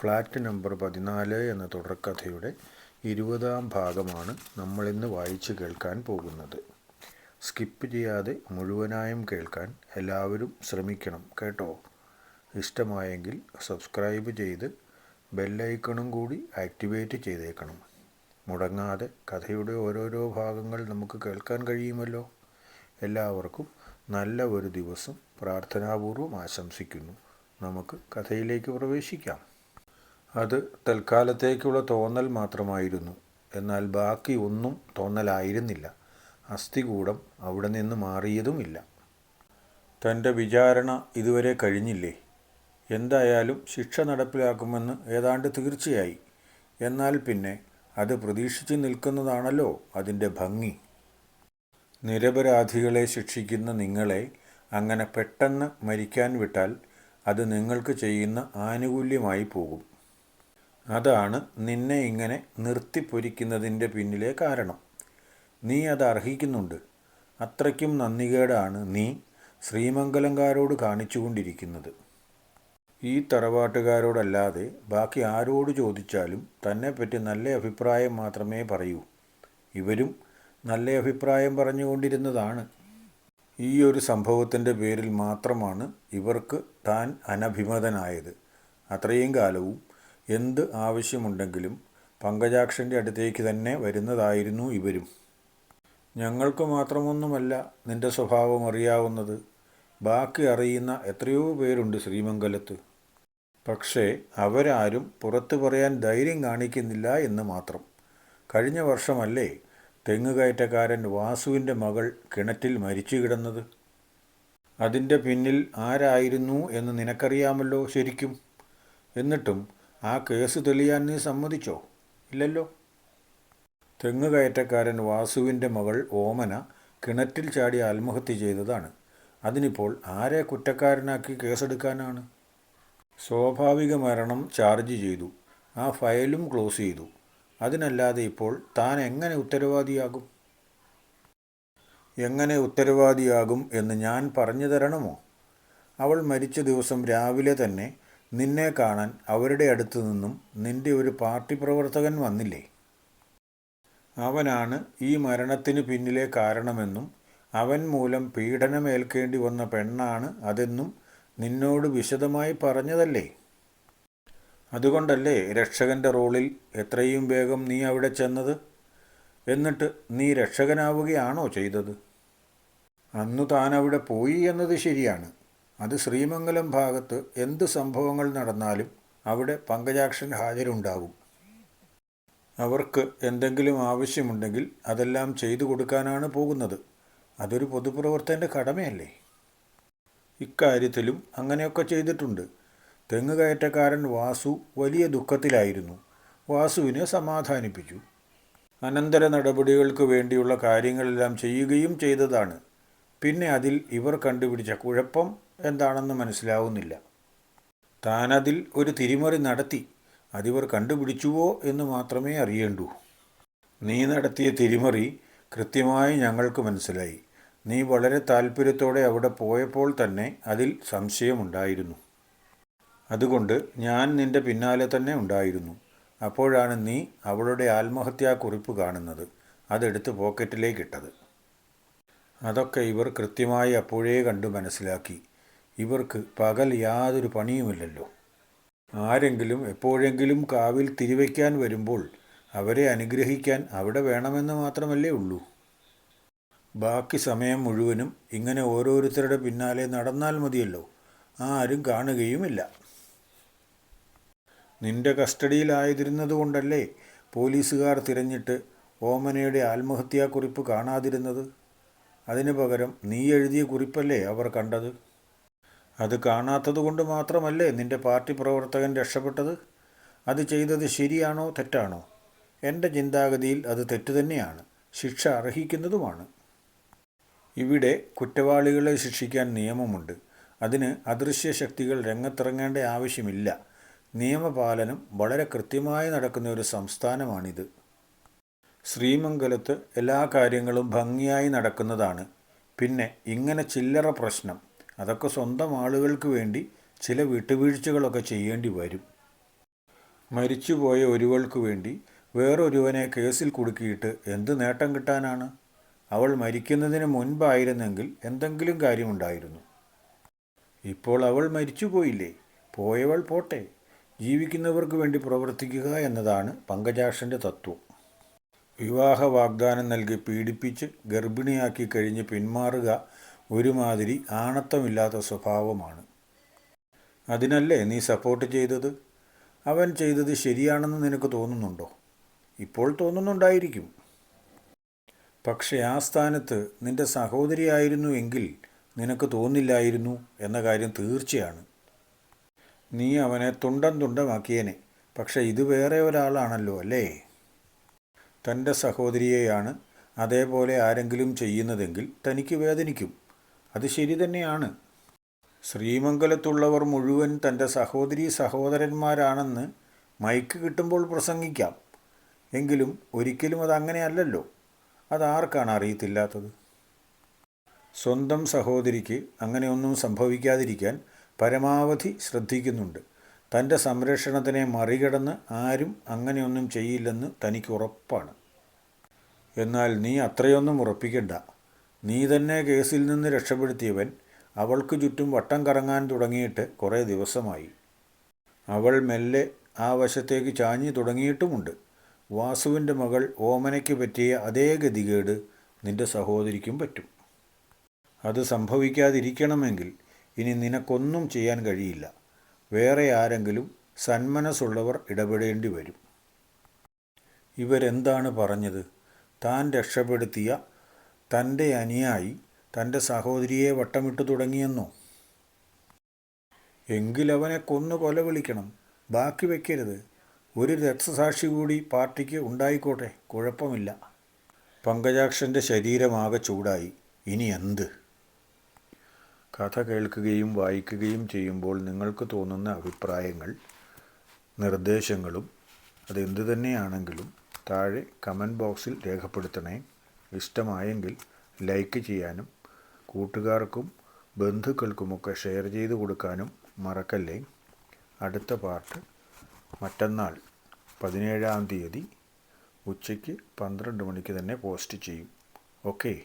Flat number പതിനാല് എന്ന തുടർക്കഥയുടെ ഇരുപതാം ഭാഗമാണ് നമ്മളിന്ന് വായിച്ചു കേൾക്കാൻ പോകുന്നത്. സ്കിപ്പ് ചെയ്യാതെ മുഴുവനായും കേൾക്കാൻ എല്ലാവരും ശ്രമിക്കണം കേട്ടോ. ഇഷ്ടമായെങ്കിൽ സബ്സ്ക്രൈബ് ചെയ്ത് ബെല്ലൈക്കണും കൂടി ആക്ടിവേറ്റ് ചെയ്തേക്കണം. മുടങ്ങാതെ കഥയുടെ ഓരോരോ ഭാഗങ്ങൾ നമുക്ക് കേൾക്കാൻ കഴിയുമല്ലോ? എല്ലാവർക്കും നല്ല ഒരു ദിവസം പ്രാർത്ഥനാപൂർവം ആശംസിക്കുന്നു. നമുക്ക് കഥയിലേക്ക് പ്രവേശിക്കാം. അത് തൽക്കാലത്തേക്കുള്ള തോന്നൽ മാത്രമായിരുന്നു. എന്നാൽ ബാക്കി ഒന്നും തോന്നലായിരുന്നില്ല. അസ്ഥികൂടം അവിടെ നിന്ന് മാറിയതുമില്ല. തന്റെ വിചാരണ ഇതുവരെ കഴിഞ്ഞില്ലേ? എന്തായാലും ശിക്ഷ നടപ്പിലാക്കുമെന്ന് ഏതാണ്ട് തീർച്ചയായി. എന്നാൽ പിന്നെ അത് പ്രതീക്ഷിച്ച് നിൽക്കുന്നതാണല്ലോ അതിന്റെ ഭംഗി. നിരപരാധികളെ ശിക്ഷിക്കുന്ന നിങ്ങളെ അങ്ങനെ പെട്ടെന്ന് മരിക്കാൻ വിട്ടാൽ അത് നിങ്ങൾക്ക് ചെയ്യുന്ന ആനുകൂല്യമായി പോകും. അതാണ് നിന്നെ ഇങ്ങനെ നിർത്തിപ്പൊരിക്കുന്നതിന്റെ പിന്നിലെ കാരണം. നീ അത് അർഹിക്കുന്നുണ്ട്. അത്രയ്ക്കും നന്ദികേടാണ് നീ ശ്രീമംഗലംകാരോട് കാണിച്ചുകൊണ്ടിരിക്കുന്നത്. ഈ തറവാട്ടുകാരോടല്ലാതെ ബാക്കി ആരോട് ചോദിച്ചാലും തന്നെപ്പറ്റി നല്ല അഭിപ്രായം മാത്രമേ പറയൂ. ഇവരും നല്ല അഭിപ്രായം പറഞ്ഞുകൊണ്ടിരുന്നതാണ്. ഈ ഒരു സംഭവത്തിന്റെ പേരിൽ മാത്രമാണ് ഇവർക്ക് താൻ അനഭിമതനായത്. അത്രയും കാലവും എന്ത് ആവശ്യമുണ്ടെങ്കിലും പങ്കജാക്ഷന്റെ അടുത്തേക്ക് തന്നെ വരുന്നതായിരുന്നു ഇവരും. ഞങ്ങൾക്ക് മാത്രമൊന്നുമല്ല നിന്റെ സ്വഭാവം അറിയാവുന്നത്. ബാക്കി അറിയുന്ന എത്രയോ പേരുണ്ട് ശ്രീമംഗലത്ത്. പക്ഷേ അവരാരും പുറത്തു പറയാൻ ധൈര്യം കാണിക്കുന്നില്ല എന്ന് മാത്രം. കഴിഞ്ഞ വർഷമല്ലേ തെങ്ങുകയറ്റക്കാരൻ വാസുവിന്റെ മകൾ കിണറ്റിൽ മരിച്ചു കിടന്നത്? അതിന്റെ പിന്നിൽ ആരായിരുന്നു എന്ന് നിനക്കറിയാമല്ലോ ശരിക്കും. എന്നിട്ടും ആ കേസ് തെളിയാൻ നീ സമ്മതിച്ചോ? ഇല്ലല്ലോ. തെങ്ങുകയറ്റക്കാരൻ വാസുവിന്റെ മകൾ ഓമന കിണറ്റിൽ ചാടി ആത്മഹത്യ ചെയ്തതാണ്. അതിനിപ്പോൾ ആരെ കുറ്റക്കാരനാക്കി കേസെടുക്കാനാണ്? സ്വാഭാവിക മരണം ചാർജ് ചെയ്തു. ആ ഫയലും ക്ലോസ് ചെയ്തു. അതിനല്ലാതെ ഇപ്പോൾ താൻ എങ്ങനെ ഉത്തരവാദിയാകും? എങ്ങനെ ഉത്തരവാദിയാകും എന്ന് ഞാൻ പറഞ്ഞു തരണമോ? അവൾ മരിച്ച ദിവസം രാവിലെ തന്നെ നിന്നെ കാണാൻ അവരുടെ അടുത്തു നിന്നും നിന്റെ ഒരു പാർട്ടി പ്രവർത്തകൻ വന്നില്ലേ? അവനാണ് ഈ മരണത്തിന് പിന്നിലെ കാരണമെന്നും അവൻ മൂലം പീഡനമേൽക്കേണ്ടി വന്ന പെണ്ണാണ് അതെന്നും നിന്നോട് വിശദമായി പറഞ്ഞതല്ലേ? അതുകൊണ്ടല്ലേ രക്ഷകന്റെ റോളിൽ എത്രയും വേഗം നീ അവിടെ ചെന്നത്? എന്നിട്ട് നീ രക്ഷകനാവുകയാണോ ചെയ്തത്? അന്നു താൻ അവിടെ പോയി എന്നത് ശരിയാണ്. അത് ശ്രീമംഗലം ഭാഗത്ത് എന്ത് സംഭവങ്ങൾ നടന്നാലും അവിടെ പങ്കജാക്ഷൻ ഹാജരുണ്ടാകും. അവർക്ക് എന്തെങ്കിലും ആവശ്യമുണ്ടെങ്കിൽ അതെല്ലാം ചെയ്തു കൊടുക്കാനാണ് പോകുന്നത്. അതൊരു പൊതുപ്രവർത്തകന്റെ കടമയല്ലേ? ഇക്കാര്യത്തിലും അങ്ങനെയൊക്കെ ചെയ്തിട്ടുണ്ട്. തെങ്ങ് കയറ്റക്കാരൻ വാസു വലിയ ദുഃഖത്തിലായിരുന്നു. വാസുവിനെ സമാധാനിപ്പിച്ചു. അനന്തര നടപടികൾക്ക് വേണ്ടിയുള്ള കാര്യങ്ങളെല്ലാം ചെയ്യുകയും ചെയ്തതാണ്. പിന്നെ അതിൽ ഇവർ കണ്ടുപിടിച്ച കുഴപ്പം എന്താണെന്ന് മനസ്സിലാവുന്നില്ല. താനതിൽ ഒരു തിരിമറി നടത്തി അതിവർ കണ്ടുപിടിച്ചുവോ എന്ന് മാത്രമേ അറിയേണ്ടൂ. നീ നടത്തിയ തിരിമറി കൃത്യമായി ഞങ്ങൾക്ക് മനസ്സിലായി. നീ വളരെ താല്പര്യത്തോടെ അവിടെ പോയപ്പോൾ തന്നെ അതിൽ സംശയമുണ്ടായിരുന്നു. അതുകൊണ്ട് ഞാൻ നിന്റെ പിന്നാലെ തന്നെ ഉണ്ടായിരുന്നു. അപ്പോഴാണ് നീ അവളുടെ ആത്മഹത്യാക്കുറിപ്പ് കാണുന്നത്. അതെടുത്ത് പോക്കറ്റിലേക്കിട്ടത് അതൊക്കെ ഇവർ കൃത്യമായി അപ്പോഴേ കണ്ടു മനസ്സിലാക്കി. ഇവർക്ക് പകൽ യാതൊരു പണിയുമില്ലല്ലോ. ആരെങ്കിലും എപ്പോഴെങ്കിലും കാവിൽ തിരിവയ്ക്കാൻ വരുമ്പോൾ അവരെ അനുഗ്രഹിക്കാൻ അവിടെ വേണമെന്ന് മാത്രമല്ലേ ഉള്ളൂ. ബാക്കി സമയം മുഴുവനും ഇങ്ങനെ ഓരോരുത്തരുടെ പിന്നാലെ നടന്നാൽ മതിയല്ലോ. ആരും കാണുകയുമില്ല. നിന്റെ കസ്റ്റഡിയിലായിരുന്നതുകൊണ്ടല്ലേ പോലീസുകാർ തിരഞ്ഞിട്ട് ഓമനയുടെ ആത്മഹത്യാക്കുറിപ്പ് കാണാതിരുന്നത്? അതിനു പകരം നീ എഴുതിയ കുറിപ്പല്ലേ അവർ കണ്ടത്? അത് കാണാത്തത് കൊണ്ട് മാത്രമല്ലേ നിന്റെ പാർട്ടി പ്രവർത്തകൻ രക്ഷപ്പെട്ടത്? അത് ചെയ്തത് ശരിയാണോ തെറ്റാണോ? എന്റെ ചിന്താഗതിയിൽ അത് തെറ്റു തന്നെയാണ്. ശിക്ഷ അർഹിക്കുന്നതുമാണ്. ഇവിടെ കുറ്റവാളികളെ ശിക്ഷിക്കാൻ നിയമമുണ്ട്. അതിന് അദൃശ്യ ശക്തികൾ രംഗത്തിറങ്ങേണ്ട ആവശ്യമില്ല. നിയമപാലനം വളരെ കൃത്യമായി നടക്കുന്ന ഒരു സംസ്ഥാനമാണിത്. ശ്രീമംഗലത്ത് എല്ലാ കാര്യങ്ങളും ഭംഗിയായി നടക്കുന്നതാണ്. പിന്നെ ഇങ്ങനെ ചില്ലറ പ്രശ്നം. അതൊക്കെ സ്വന്തം ആളുകൾക്ക് വേണ്ടി ചില വിട്ടുവീഴ്ചകളൊക്കെ ചെയ്യേണ്ടി വരും. മരിച്ചുപോയ ഒരുവൾക്ക് വേണ്ടി വേറൊരുവനെ കേസിൽ കുടുക്കിയിട്ട് എന്ത് നേട്ടം കിട്ടാനാണ്? അവൾ മരിക്കുന്നതിന് മുൻപായിരുന്നെങ്കിൽ എന്തെങ്കിലും കാര്യമുണ്ടായിരുന്നു. ഇപ്പോൾ അവൾ മരിച്ചുപോയില്ലേ? പോയവൾ പോട്ടെ. ജീവിക്കുന്നവർക്ക് വേണ്ടി പ്രവർത്തിക്കുക എന്നതാണ് പങ്കജാക്ഷന്റെ തത്വം. വിവാഹ വാഗ്ദാനം നൽകി പീഡിപ്പിച്ച് ഗർഭിണിയാക്കി കഴിഞ്ഞ് പിന്മാറുക ഒരുമാതിരി ആണത്തമില്ലാത്ത സ്വഭാവമാണ്. അതിനല്ലേ നീ സപ്പോർട്ട് ചെയ്തത്? അവൻ ചെയ്തത് ശരിയാണെന്ന് നിനക്ക് തോന്നുന്നുണ്ടോ? ഇപ്പോൾ തോന്നുന്നുണ്ടായിരിക്കും. പക്ഷേ ആ സ്ഥാനത്ത് നിന്റെ സഹോദരിയായിരുന്നു എങ്കിൽ നിനക്ക് തോന്നില്ലായിരുന്നു എന്ന കാര്യം തീർച്ചയാണ്. നീ അവനെ തുണ്ടം തുണ്ടമാക്കിയനെ. പക്ഷേ ഇത് വേറെ ഒരാളാണല്ലോ അല്ലേ? തന്റെ സഹോദരിയെയാണ് അതേപോലെ ആരെങ്കിലും ചെയ്യുന്നതെങ്കിൽ തനിക്ക് വേദനിക്കും. അത് ശരി തന്നെയാണ്. ശ്രീമംഗലത്തുള്ളവർ മുഴുവൻ തന്റെ സഹോദരി സഹോദരന്മാരാണെന്ന് മൈക്ക് കിട്ടുമ്പോൾ പ്രസംഗിക്കാം. എങ്കിലും ഒരിക്കലും അതങ്ങനെയല്ലല്ലോ അതാർക്കാണ് അറിയത്തില്ലാത്തത്? സ്വന്തം സഹോദരിക്ക് അങ്ങനെയൊന്നും സംഭവിക്കാതിരിക്കാൻ പരമാവധി ശ്രദ്ധിക്കുന്നുണ്ട്. തന്റെ സംരക്ഷണത്തിനെ മറികടന്ന് ആരും അങ്ങനെയൊന്നും ചെയ്യില്ലെന്ന് തനിക്ക് ഉറപ്പാണ് എന്നാൽ നീ അത്രയൊന്നും ഉറപ്പിക്കണ്ട. നീ തന്നെ കേസിൽ നിന്ന് രക്ഷപ്പെടുത്തിയവൻ അവൾക്ക് ചുറ്റും വട്ടം കറങ്ങാൻ തുടങ്ങിയിട്ട് കുറേ ദിവസമായി. അവൾ മെല്ലെ ആ വശത്തേക്ക് ചാഞ്ഞു തുടങ്ങിയിട്ടുമുണ്ട്. വാസുവിന്റെ മകൾ ഓമനയ്ക്ക് പറ്റിയ അതേ ഗതികേട് നിന്റെ സഹോദരിക്കും പറ്റും. അത് സംഭവിക്കാതിരിക്കണമെങ്കിൽ ഇനി നിനക്കൊന്നും ചെയ്യാൻ കഴിയില്ല. വേറെ ആരെങ്കിലും സന്മനസ്സുള്ളവർ ഇടപെടേണ്ടി വരും ഇവരെന്താണ് പറഞ്ഞത്? താൻ രക്ഷപ്പെടുത്തിയ തന്റെ അനിയായി തന്റെ സഹോദരിയെ വട്ടമിട്ട് തുടങ്ങിയെന്നോ? എങ്കിലവനെ കൊന്നു കൊല വിളിക്കണം. ബാക്കി വയ്ക്കരുത് ഒരു രക്തസാക്ഷി കൂടി പാർട്ടിക്ക് ഉണ്ടായിക്കോട്ടെ. കുഴപ്പമില്ല. പങ്കജാക്ഷന്റെ ശരീരമാകെ ചൂടായി. ഇനി എന്ത്? കഥ കേൾക്കുകയും വായിക്കുകയും ചെയ്യുമ്പോൾ നിങ്ങൾക്ക് തോന്നുന്ന അഭിപ്രായങ്ങൾ നിർദ്ദേശങ്ങളും അതെന്തു തന്നെയാണെങ്കിലും താഴെ കമന്റ് ബോക്സിൽ രേഖപ്പെടുത്തണേ. ഇഷ്ടമായെങ്കിൽ ലൈക്ക് ചെയ്യാനും കൂട്ടുകാർക്കും ബന്ധുക്കൾക്കുമൊക്കെ ഷെയർ ചെയ്ത് കൊടുക്കാനും മറക്കല്ലേ? അടുത്ത പാർട്ട് മറ്റന്നാൾ പതിനേഴാം തീയതി ഉച്ചയ്ക്ക് പന്ത്രണ്ട് മണിക്ക് തന്നെ പോസ്റ്റ് ചെയ്യും. ഓക്കേ.